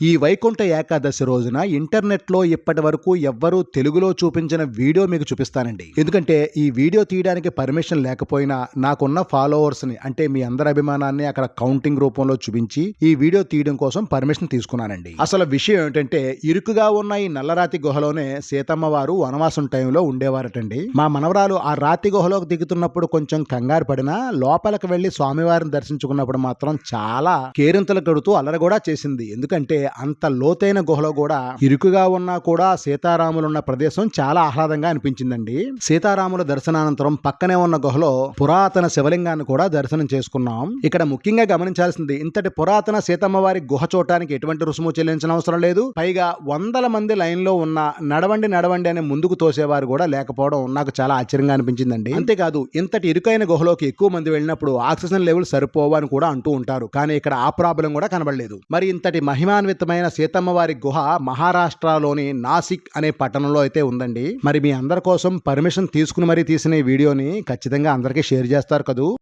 ఈ వైకుంఠ ఏకాదశి రోజున ఇంటర్నెట్లో ఇప్పటి వరకు ఎవ్వరూ తెలుగులో చూపించిన వీడియో మీకు చూపిస్తానండి. ఎందుకంటే ఈ వీడియో తీయడానికి పర్మిషన్ లేకపోయినా నాకున్న ఫాలోవర్స్ని అంటే మీ అందరి అభిమానాన్ని అక్కడ కౌంటింగ్ రూపంలో చూపించి ఈ వీడియో తీయడం కోసం పర్మిషన్ తీసుకున్నానండి. అసలు విషయం ఏంటంటే ఇరుకుగా ఉన్న ఈ నల్లరాతి గుహలోనే సీతమ్మ వారు వనవాసం టైంలో ఉండేవారటండి. మా మనవరాలు ఆ రాతి గుహలోకి దిగుతున్నప్పుడు కొంచెం కంగారు పడినా లోపలికి వెళ్ళి స్వామివారిని దర్శించుకున్నప్పుడు మాత్రం చాలా కేరింతలు కడుతూ అలర కూడా చేసింది. ఎందుకంటే అంత లోతైన గుహలో కూడా ఇరుకుగా ఉన్నా కూడా సీతారాములు ఉన్న ప్రదేశం చాలా ఆహ్లాదంగా అనిపించిందండి. సీతారాముల దర్శనానంతరం పక్కనే ఉన్న గుహలో పురాతన శివలింగాన్ని కూడా దర్శనం చేసుకున్నాం. ఇక్కడ ముఖ్యంగా గమనించాల్సింది ఇంతటి పురాతన సీతమ్మ వారి గుహ చూడటానికి ఎటువంటి రుసుము చెల్లించిన అవసరం లేదు. పైగా వందల మంది లైన్లో ఉన్న నడవండి నడవండి అని ముందుకు తోసేవారు కూడా లేకపోవడం నాకు చాలా ఆశ్చర్యంగా అనిపించిందండి. అంతేకాదు ఇంతటి ఇరుకైన గుహలోకి ఎక్కువ మంది వెళ్ళినప్పుడు ఆక్సిజన్ లెవెల్ సరిపోవని కూడా అంటూ ఉంటారు. కానీ ఇక్కడ ఆ ప్రాబ్లం కూడా కనబడలేదు. మరి ఇంతటి మహిమాన్వితమైన సీతమ్మ వారి గుహ మహారాష్ట్రలోని నాసిక్ అనే పట్టణంలో అయితే ఉందండి. మరి మీ అందరి కోసం పర్మిషన్ తీసుకుని మరీ తీసిన ఈ వీడియోని ఖచ్చితంగా అందరికీ షేర్ చేస్తారు కదూ?